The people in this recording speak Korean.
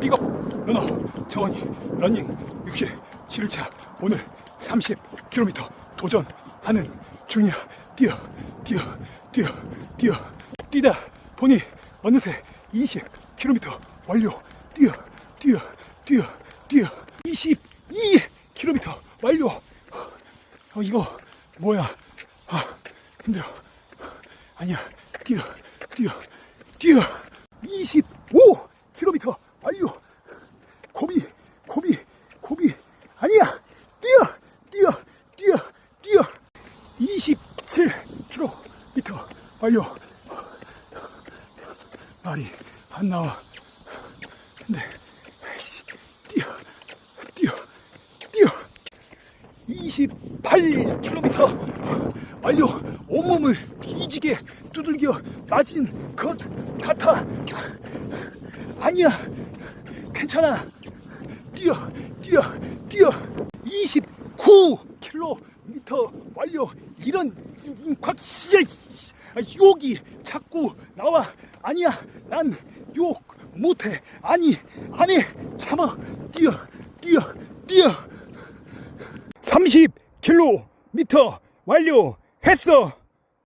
삐걱 러너 정원이 러닝 67차. 오늘 30km 도전하는 중이야. 뛰어 뛰어 뛰어 뛰어. 뛰다 보니 어느새 20km 완료. 뛰어 뛰어 뛰어 뛰어. 22km 완료. 어 이거 뭐야? 아 힘들어. 아니야. 뛰어 뛰어 뛰어. 25km 완료 고비 고비 고비 아니야 뛰어 뛰어 뛰어 뛰어 27km 완료 말이 안 나와. 근데 뛰어 뛰어 뛰어. 28km 완료 온몸을 뒤지게 두들겨 맞은 것 같아 아니야. 괜찮아. 뛰어 뛰어 뛰어. 29km 완료 이런 곽 진짜 욕이 자꾸 나와. 아니야 난 욕 못해. 아니 안해 참아. 뛰어 뛰어 뛰어. 30km 완료했어